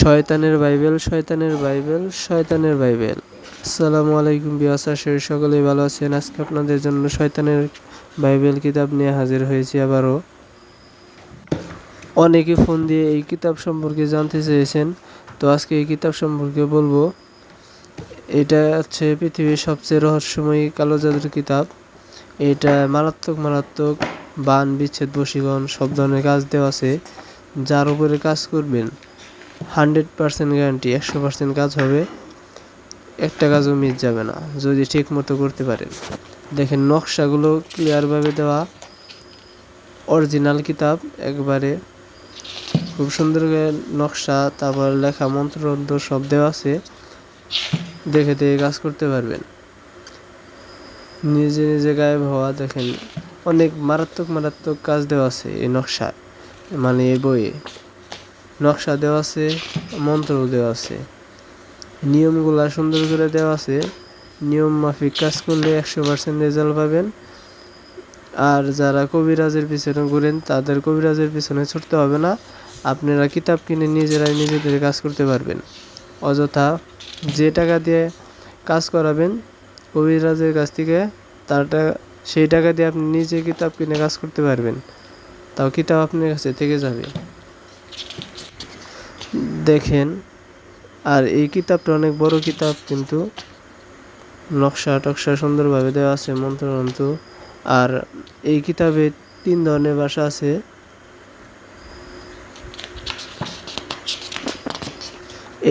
শয়তানের বাইবেল শয়তানের বাইবেল শয়তানের বাইবেল। আসসালামু আলাইকুম বিয়াস সকলেই ভালো আছেন। আজকে আপনাদের জন্য শয়তানের বাইবেল কিতাব নিয়ে হাজির হয়েছি আবারও। অনেকে ফোন দিয়ে এই কিতাব সম্পর্কে জানতে চেয়েছেন। তো আজকে এই কিতাব সম্পর্কে বলব। এটা হচ্ছে পৃথিবীর সবচেয়ে রহস্যময়ী কালো জাদুর কিতাব। এটা মারাত্মক মারাত্মক বান, বিচ্ছেদ, বশীকরণ সব ধরনের কাজ দেওয়া আছে। যার উপরে কাজ করবেন। হান্ড্রেড পার্সেন্ট গ্যারান্টি একশো পার্সেন্ট কাজ হবে, একটা কাজও মিস যাবে না, যদি ঠিক মতো করতে পারেন। দেখেন, নকশাগুলো ক্লিয়ারভাবে দেওয়া অরিজিনাল কিতাব, একবারে খুব সুন্দর নকশা, তারপর লেখা মন্ত্রন্ত্র সব দেওয়া আছে, দেখে দেখে কাজ করতে পারবেন। নিজে নিজে গায়েব হওয়া, দেখেন, অনেক মারাত্মক মারাত্মক কাজ দেওয়া আছে এই নকশা মানে এই বইয়ে। নকশা দেওয়া আছে মন্ত্র দেওয়া আছে। নিয়মগুলা সুন্দর করে দেওয়া আছে। নিয়ম মাফিক কাজ করলে একশো পার্সেন্ট রেজাল্ট পাবেন। আর যারা কবিরাজের পিছনে ঘুরেন, তাদের কবিরাজের পিছনে ছুটতে হবে না। আপনারা কিতাব কিনে নিজেরাই নিজেদের কাজ করতে পারবেন। অযথা যে টাকা দিয়ে কাজ করাবেন, কবিরাজের কাছ থেকে তার সেই টাকা দিয়ে আপনি নিজে কিতাব কিনে কাজ করতে পারবেন। তাও কিতাব আপনার কাছে থেকে যাবে। দেখেন। আর এই কিতাবটা অনেক বড় কিতাব, কিন্তু নকশা টকশা সুন্দরভাবে দেওয়া আছে মন্ত্রতন্ত্র আর এই কিতাবে তিন ধরনের ভাষা আছে।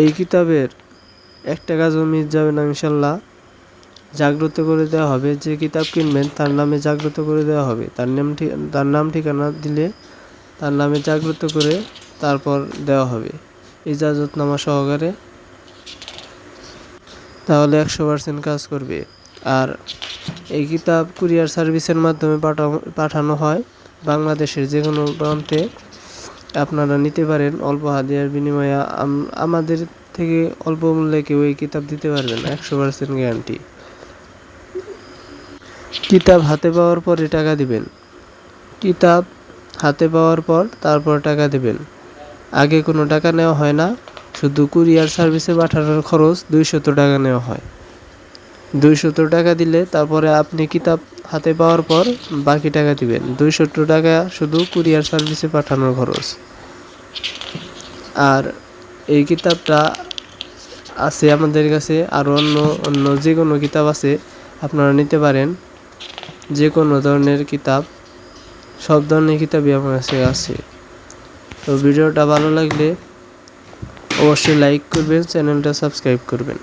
এই কিতাবের একটা কাজও মিস যাবে না, ইনশাল্লাহ। জাগ্রত করে দেওয়া হবে, যে কিতাব কিনবেন তার নামে জাগ্রত করে দেওয়া হবে। তার নাম তার নাম ঠিকানা দিলে তার নামে জাগ্রত করে তারপর দেওয়া হবে। ইজাজতনামা সহকারে। তাহলে একশো পার্সেন্ট কাজ করবে। আর এই কিতাব কুরিয়ার সার্ভিসের মাধ্যমে পাঠানো হয়। বাংলাদেশের যে কোনো প্রান্তে আপনারা নিতে পারেন অল্প হাদিয়ার বিনিময়ে। আমাদের থেকে অল্প মূল্যে কেউ এই কিতাব দিতে পারবেন একশো পার্সেন্ট গ্যারান্টি কিতাব হাতে পাওয়ার পরে টাকা দিবেন। কিতাব হাতে পাওয়ার পর তারপর টাকা দেবেন। আগে কোনো টাকা নেওয়া হয় না। শুধু কুরিয়ার সার্ভিসে পাঠানোর খরচ দুইশত টাকা নেওয়া হয়। দুইশত টাকা দিলে তারপরে আপনি কিতাব হাতে পাওয়ার পর বাকি টাকা দিবেন। দুইশত টাকা শুধু কুরিয়ার সার্ভিসে পাঠানোর খরচ। আর এই কিতাবটা আছে আমাদের কাছে আরও অন্য অন্য যে কোনো কিতাব আছে, আপনারা নিতে পারেন। যে কোনো ধরনের কিতাব, সব ধরনের কিতাবই আমার কাছে আছে। তো ভিডিওটা ভালো লাগলে অবশ্যই লাইক করবেন চ্যানেলটা সাবস্ক্রাইব করবেন।